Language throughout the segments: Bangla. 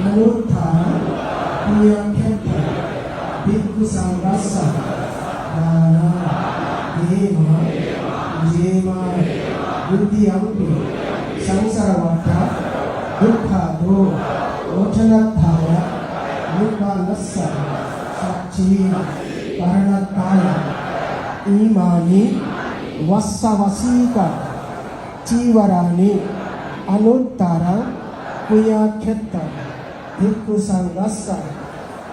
නමුත්තා පියක්කෙත් බික්කු සංගස්ස දානා දේවා ජේමා බුද්ධි අම්පි සංසාර වට දුක්ඛදෝ ඕචනත්තාය නිබ්බානස්ස සච්චී පරණත්තාය ඊමානි වස්ස වසීක චීවරානි අනුත්තර කුයාක්ෂත්තා 듣고상 났사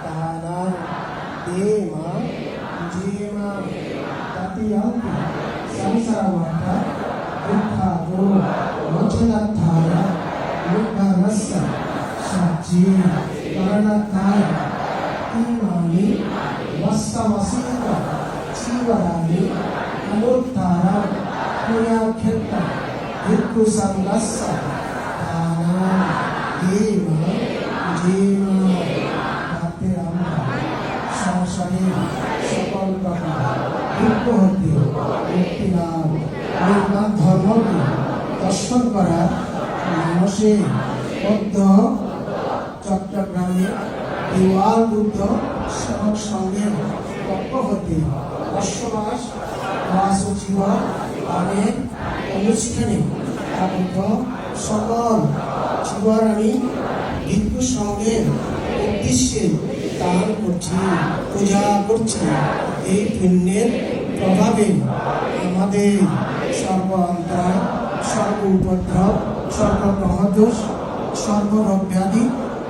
나나 대마 제마 따띠양 상사와타 루파고 어체나타야 루파나사 사지 나나타야 이마니 와사와시가 치와라니 아노타라 무야켓타 듣고상 났사 나나 대마 Bhatiramba সংসারে সকল প্রকার দুঃখ হতে মুক্তি ধর্মকে দর্শন করা মানুষে পদ্ম চট্টগ্রামে দেওয়াল বুদ্ধ সেবক সঙ্গের পক্ষ হতে বসবাস বাসুজীব অনেক অনুষ্ঠানে আগত সকল জীবরানী ভিক্ষু সঙ্গের উদ্দেশ্যে দান করছি পূজা করছি। এই পুণ্যের প্রভাবে আমাদের সর্ব অন্তর সর্ব উপদ্রব সর্ব গ্রহদোষ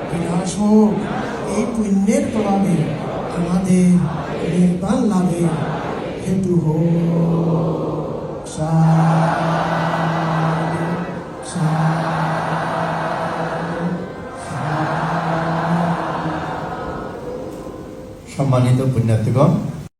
বিনাশ হোক। এই পুণ্যের প্রভাবে আমাদের নির্বাণ লাভে হেতু হোক। সাধু, সম্মানিত পুণ্যার্থীগণ